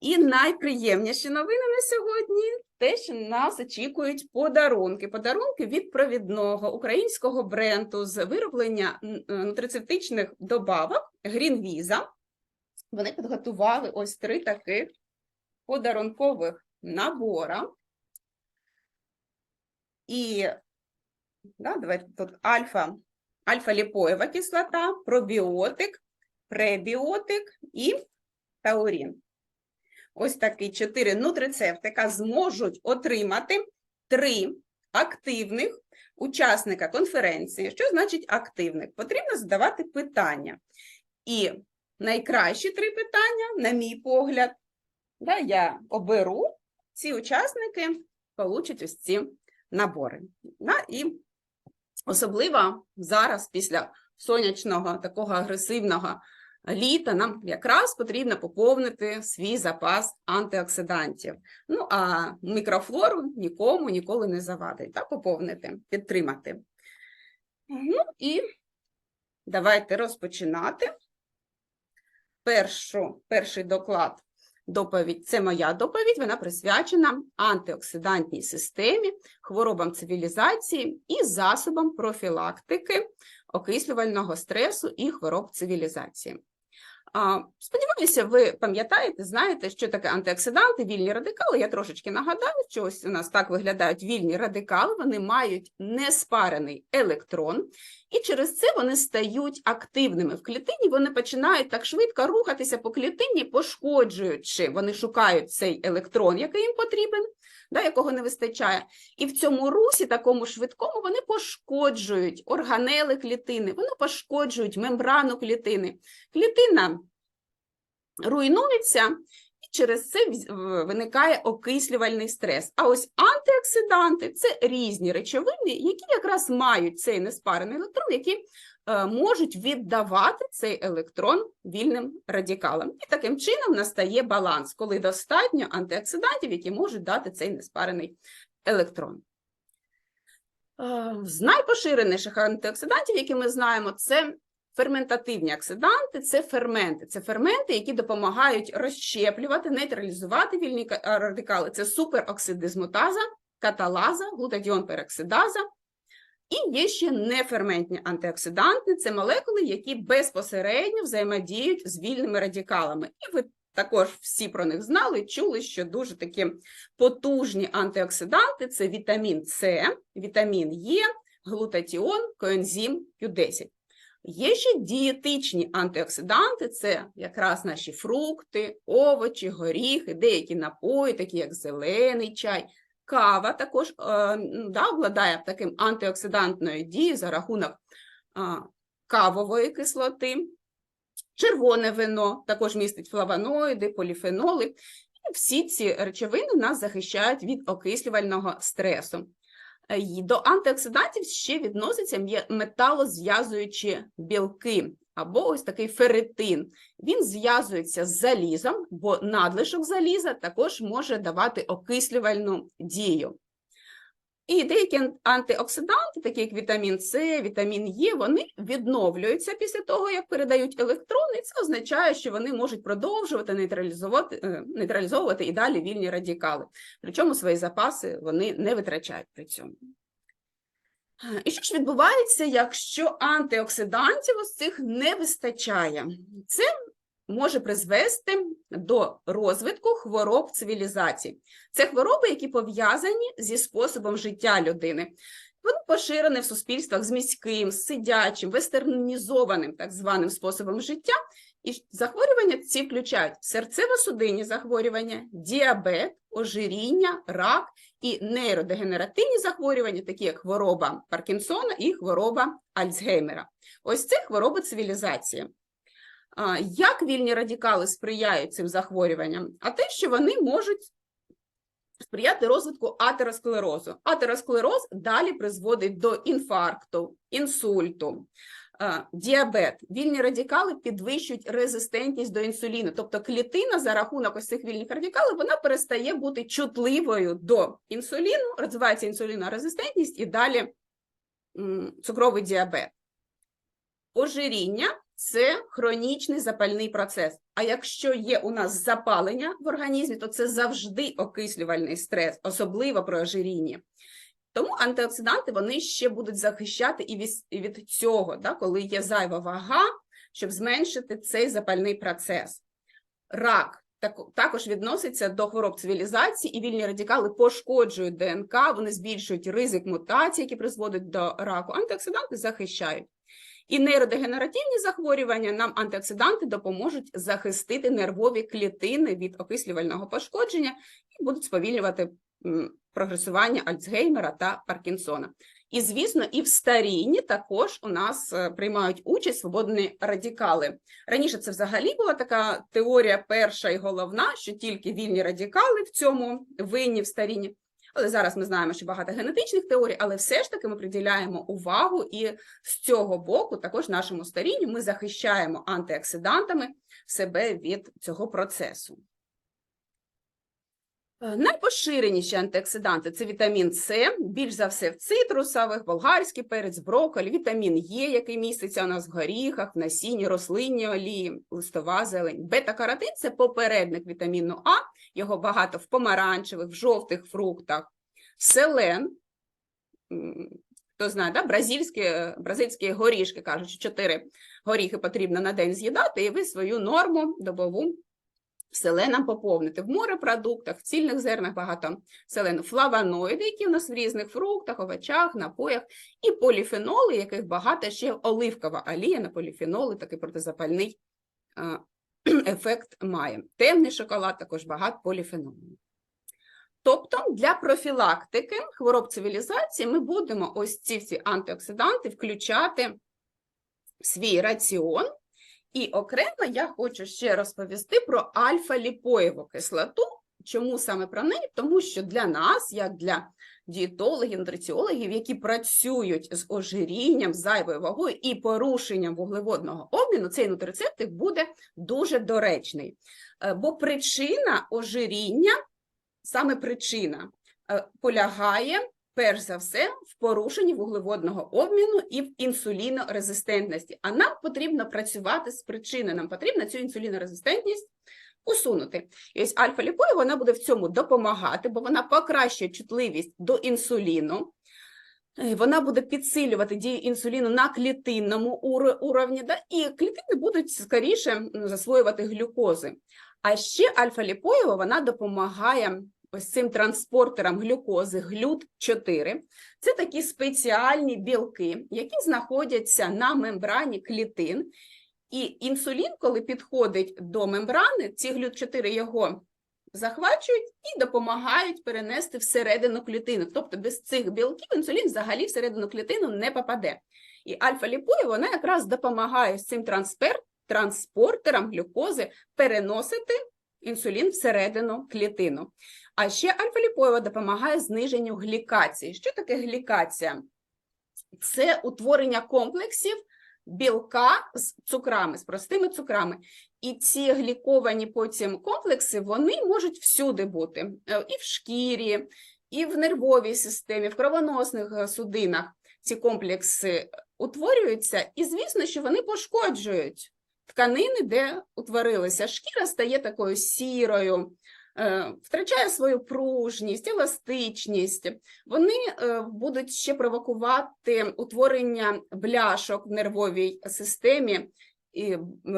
І найприємніші новини на сьогодні те, що нас очікують подарунки. Подарунки від провідного українського бренду з вироблення е, нутрицептичних добавок Greenvisa. Вони підготували ось три таких подарункових набора. І да, давайте тут альфа, альфа-ліпоєва кислота, пробіотик, пребіотик і таурін. Ось такі чотири нутрицептика зможуть отримати три активних учасника конференції. Що значить активних? Потрібно задавати питання. І найкращі три питання, на мій погляд, да, я оберу, ці учасники получать ось ці набори. Да, і особливо зараз, після сонячного такого агресивного літа, нам якраз потрібно поповнити свій запас антиоксидантів. Ну, а мікрофлору нікому ніколи не завадить, так, поповнити, підтримати. Ну і давайте розпочинати. Першу, перший доклад доповідь це моя доповідь. Вона присвячена антиоксидантній системі, хворобам цивілізації і засобам профілактики окислювального стресу і хвороб цивілізації. Сподіваюся, ви пам'ятаєте, знаєте, що таке антиоксиданти, вільні радикали. Я трошечки нагадаю, що ось у нас так виглядають вільні радикали. Вони мають неспарений електрон, і через це вони стають активними в клітині. Вони починають так швидко рухатися по клітині, пошкоджуючи. Вони шукають цей електрон, який їм потрібен, да, якого не вистачає. І в цьому русі, такому швидкому, вони пошкоджують органели клітини, вони пошкоджують мембрану клітини. Клітина руйнується, і через це виникає окислювальний стрес. А ось антиоксиданти це різні речовини, які якраз мають цей неспарений електрон, які можуть віддавати цей електрон вільним радикалам. І таким чином настає баланс, коли достатньо антиоксидантів, які можуть дати цей неспарений електрон. Е, З найпоширеніших антиоксидантів, які ми знаємо, це ферментативні оксиданти, це ферменти. Це ферменти, які допомагають розщеплювати, нейтралізувати вільні радикали. Це супероксидизмутаза, каталаза, глутатіон пероксидаза. І є ще неферментні антиоксиданти, це молекули, які безпосередньо взаємодіють з вільними радикалами. І ви також всі про них знали, чули, що дуже такі потужні антиоксиданти це вітамін С, вітамін Е, глутатіон, коензим Q10. Є ще дієтичні антиоксиданти, це якраз наші фрукти, овочі, горіхи, деякі напої, такі як зелений чай. Кава також е, да, обладає таким антиоксидантною дією за рахунок кавової кислоти. Червоне вино також містить флавоноїди, поліфеноли. І всі ці речовини нас захищають від окислювального стресу. Е, До антиоксидантів ще відносяться металозв'язуючі білки або ось такий ферритин. Він зв'язується з залізом, бо надлишок заліза також може давати окислювальну дію. І деякі антиоксиданти, такі як вітамін С, вітамін Е, вони відновлюються після того, як передають електрони. Це означає, що вони можуть продовжувати нейтралізувати, е, нейтралізовувати і далі вільні радикали. Причому свої запаси вони не витрачають при цьому. І що ж відбувається, якщо антиоксидантів ось цих не вистачає? Це може призвести до розвитку хвороб цивілізації. Це хвороби, які пов'язані зі способом життя людини. Вони поширені в суспільствах з міським, сидячим, вестернізованим так званим способом життя. І захворювання ці включають серцево-судинні захворювання, діабет, ожиріння, рак і нейродегенеративні захворювання, такі як хвороба Паркінсона і хвороба Альцгеймера. Ось це хвороби цивілізації. Як вільні радикали сприяють цим захворюванням? А те, що вони можуть сприяти розвитку атеросклерозу. Атеросклероз далі призводить до інфаркту, інсульту, діабет. Вільні радикали підвищують резистентність до інсуліну. Тобто клітина за рахунок ось цих вільних радикалів вона перестає бути чутливою до інсуліну, розвивається інсулінорезистентність і далі цукровий діабет. Ожиріння це хронічний запальний процес. А якщо є у нас запалення в організмі, то це завжди окислювальний стрес, особливо при ожирінні. Тому антиоксиданти вони ще будуть захищати і від, цього, да, коли є зайва вага, щоб зменшити цей запальний процес. Рак так- також відноситься до хвороб цивілізації, і вільні радикали пошкоджують ДНК, вони збільшують ризик мутацій, які призводять до раку. Антиоксиданти захищають. І нейродегенеративні захворювання нам антиоксиданти допоможуть захистити нервові клітини від окислювального пошкодження і будуть сповільнювати прогресування Альцгеймера та Паркінсона. І, звісно, і в старінні також у нас е, приймають участь свободні радикали. Раніше це взагалі була така теорія перша і головна, що тільки вільні радикали в цьому винні в старінні. Але зараз ми знаємо, що багато генетичних теорій, але все ж таки ми приділяємо увагу і з цього боку, також нашому старінню, ми захищаємо антиоксидантами себе від цього процесу. Е, Найпоширеніші антиоксиданти це вітамін С, більш за все в цитрусових, болгарський перець, брокколі, вітамін Е, який міститься у нас в горіхах, в насінні, рослинній олії, листова зелень. Бета-каротин – це попередник вітаміну А, його багато в помаранчевих, в жовтих фруктах. Селен, хто знає, да? бразильські, е, бразильські горішки кажуть, що 4 горіхи потрібно на день з'їдати, і ви свою норму добову селеном поповнити. В морепродуктах, в цільних зернах багато селену, флавоноїди, які у нас в різних фруктах, овочах, напоях, і поліфеноли, яких багато ще оливкова олія на поліфеноли, такий протизапальний ефект має. Темний шоколад також багато поліфенолів. Тобто для профілактики хвороб цивілізації ми будемо ось ці всі антиоксиданти включати в свій раціон. І окремо я хочу ще розповісти про альфа-ліпоєву кислоту. Чому саме про неї? Тому що для нас, як для дієтологів, нутриціологів, які працюють з ожирінням, зайвою вагою і порушенням вуглеводного обміну, цей нутрицептик буде дуже доречний. Е, Бо причина ожиріння, саме причина, е, полягає перш за все в порушенні вуглеводного обміну і в інсулінорезистентності. А нам потрібно працювати з причини. Нам потрібно цю інсулінорезистентність усунути. І ось альфа-ліпоя вона буде в цьому допомагати, бо вона покращує чутливість до інсуліну. Е, Вона буде підсилювати дію інсуліну на клітинному уровні, да? і клітини будуть скоріше засвоювати глюкози. А ще альфа-ліпоєва вона допомагає ось цим транспортерам глюкози ГЛЮТ-4. Це такі спеціальні білки, які знаходяться на мембрані клітин. І інсулін, коли підходить до мембрани, ці глют-4 його захвачують і допомагають перенести всередину клітини. Тобто без цих білків інсулін взагалі всередину клітину не попаде. І альфа-ліпоя вона якраз допомагає з цим транспер, транспортерам глюкози переносити інсулін всередину клітину. А ще альфа-ліпоєва допомагає зниженню глікації. Що таке глікація? Це утворення комплексів білка з цукрами, з простими цукрами. І ці гліковані потім комплекси, вони можуть всюди бути. Е, І в шкірі, і в нервовій системі, в кровоносних е, судинах ці комплекси утворюються, і звісно, що вони пошкоджують тканини, де утворилися. Шкіра стає такою сірою, втрачає свою пружність, еластичність. Вони е, будуть ще провокувати утворення бляшок в нервовій системі і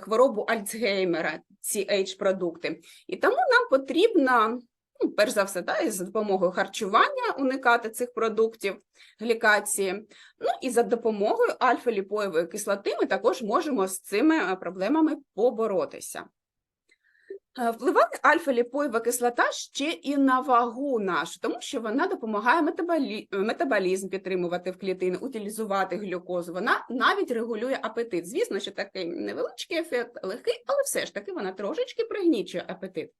хворобу Альцгеймера, ці H-продукти. І тому нам потрібно, ну, перш за все, да, за допомогою харчування уникати цих продуктів глікації. Ну і за допомогою альфа-ліпоєвої кислоти ми також можемо з цими е, проблемами поборотися. Е, Впливає альфа-ліпоєва кислота ще і на вагу нашу, тому що вона допомагає метаболі... е, метаболізм підтримувати в клітини, утилізувати глюкозу. Вона навіть регулює апетит. Звісно, що такий невеличкий ефект, легкий, але все ж таки вона трошечки пригнічує апетит.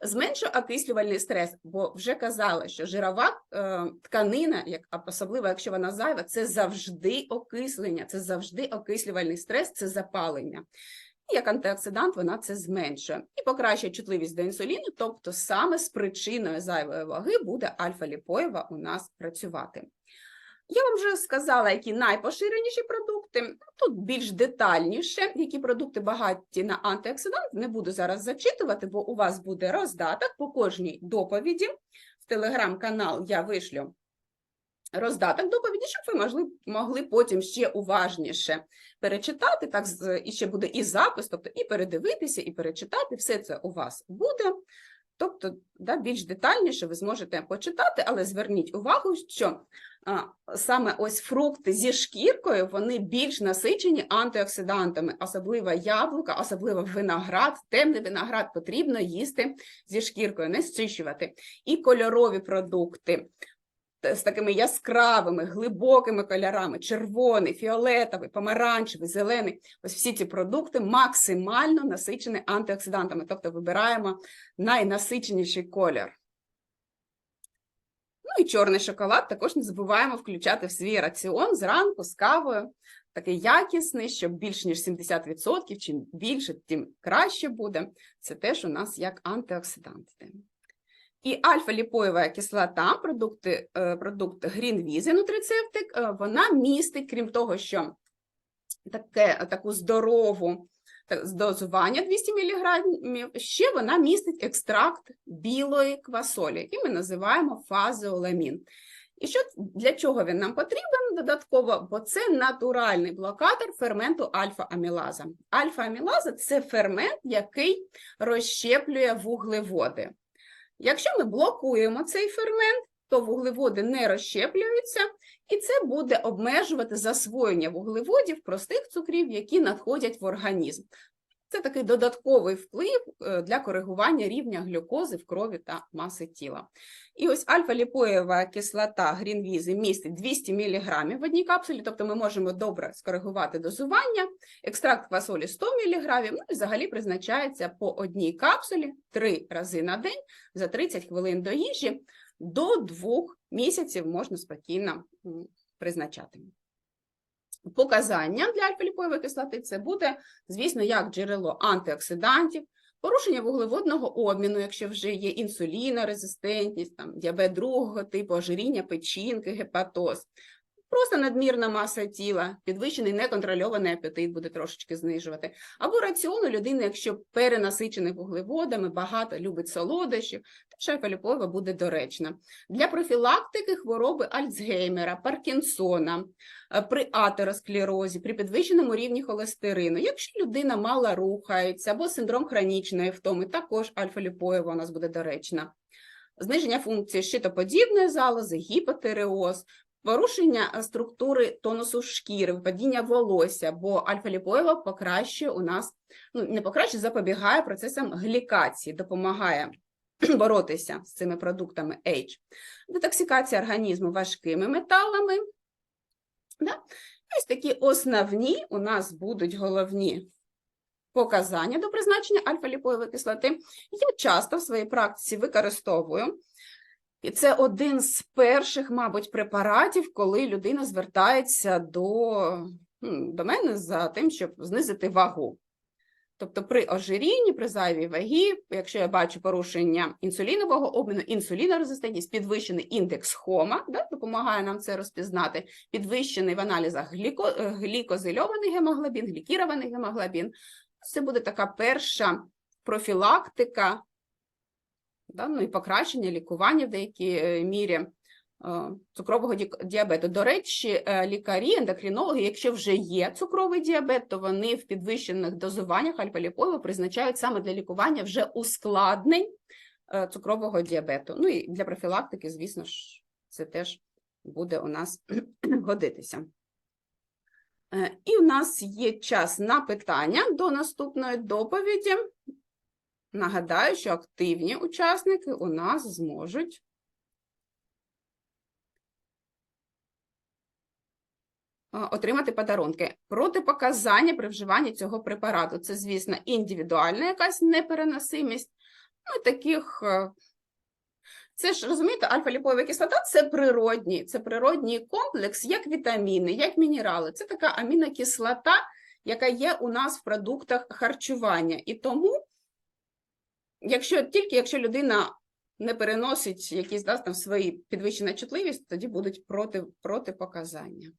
Зменшує окислювальний стрес, бо вже казала, що жирова е, тканина, як особливо якщо вона зайва, це завжди окислення, це завжди окислювальний стрес, це запалення. І як антиоксидант вона це зменшує і покращує чутливість до інсуліну, тобто саме з причиною зайвої ваги буде альфа-ліпоєва у нас працювати. Я вам вже сказала, які найпоширеніші продукти. Тут більш детальніше, які продукти багаті на антиоксидант. Не буду зараз зачитувати, бо у вас буде роздаток по кожній доповіді. В телеграм-канал я вишлю роздаток доповіді, щоб ви могли, могли потім ще уважніше перечитати. Так, і ще буде і запис, тобто і передивитися, і перечитати. Все це у вас буде. Тобто, да, більш детальніше ви зможете почитати, але зверніть увагу, що а, саме ось фрукти зі шкіркою вони більш насичені антиоксидантами, особливо яблука, особливо виноград. Темний виноград потрібно їсти зі шкіркою, не зчищувати. І кольорові продукти з такими яскравими, глибокими кольорами: червоний, фіолетовий, помаранчевий, зелений. Ось всі ці продукти максимально насичені антиоксидантами, тобто вибираємо найнасиченіший колір. Ну і чорний шоколад також не забуваємо включати в свій раціон зранку з кавою. Такий якісний, щоб більш ніж 70%, чим більше, тим краще буде. Це теж у нас як антиоксидант. І альфа-ліпоєва кислота, продукти, е, продукт Greenwizy, нутрицептик, вона містить, крім того, що таке, таку здорову так, дозування 200 мг, ще вона містить екстракт білої квасолі, який ми називаємо фазеоламін. І що для чого він нам потрібен додатково? Бо це натуральний блокатор ферменту альфа-амілаза. Альфа-амілаза це фермент, який розщеплює вуглеводи. Якщо ми блокуємо цей фермент, то вуглеводи не розщеплюються, і це буде обмежувати засвоєння вуглеводів простих цукрів, які надходять в організм. Це такий додатковий вплив е, для коригування рівня глюкози в крові та маси тіла. І ось альфа-ліпоєва кислота грінвізи містить 200 мг в одній капсулі, тобто ми можемо добре скоригувати дозування. Екстракт квасолі 100 мг, ну і взагалі призначається по одній капсулі 3 рази на день за 30 хвилин до їжі. До двох місяців можна спокійно призначати. Показання для альфа-ліпоєвої кислоти це буде, звісно, як джерело антиоксидантів, порушення вуглеводного обміну, якщо вже є інсулінорезистентність, там, діабет другого типу, ожиріння печінки, гепатоз. Просто надмірна маса тіла, підвищений неконтрольований апетит буде трошечки знижувати. Або раціон у людини, якщо перенасичений вуглеводами, багато любить солодощів, то шайфаліпова буде доречна. Для профілактики хвороби Альцгеймера, Паркінсона, е, при атеросклерозі, при підвищеному рівні холестерину. Якщо людина мало рухається або синдром хронічної втоми, також альфа-ліпоєва у нас буде доречна. Зниження функції щитоподібної залози, гіпотереоз, порушення е, структури тонусу шкіри, випадіння волосся, бо альфа-ліпоєва покращує у нас, ну не покращує, запобігає процесам глікації, допомагає боротися з цими продуктами H. Детоксикація організму важкими металами. Да? Ось такі основні у нас будуть головні показання до призначення альфа-ліпоєвої кислоти. Я часто в своїй практиці використовую. І це один з перших, мабуть, препаратів, коли людина звертається до, до мене за тим, щоб знизити вагу. Тобто при ожирінні, при зайвій вагі, якщо я бачу порушення інсулінового обміну, інсулінорезистентність, підвищений індекс хома, да, допомагає нам це розпізнати, підвищений в аналізах гліко, е, глікозильований гемоглобін, глікірований гемоглобін. Це буде така перша профілактика да, ну і покращення лікування в деякій е, мірі е, цукрового діабету. До речі, е, лікарі, ендокринологи, якщо вже є цукровий діабет, то вони в підвищених дозуваннях альфа-ліпоєву призначають саме для лікування вже ускладнень цукрового діабету. Ну і для профілактики, звісно ж, це теж буде у нас годитися. І у нас є час на питання до наступної доповіді. Нагадаю, що активні учасники у нас зможуть отримати подарунки. Протипоказання при вживанні цього препарату. Це, звісно, індивідуальна якась непереносимість. Ну, таких. е, Це ж розумієте, альфа-ліпоєва кислота це природній, це природній комплекс, як вітаміни, як мінерали. Це така амінокислота, яка є у нас в продуктах харчування. І тому якщо тільки якщо людина не переносить якісь да, там свої підвищена чутливість, тоді будуть проти, протипоказання.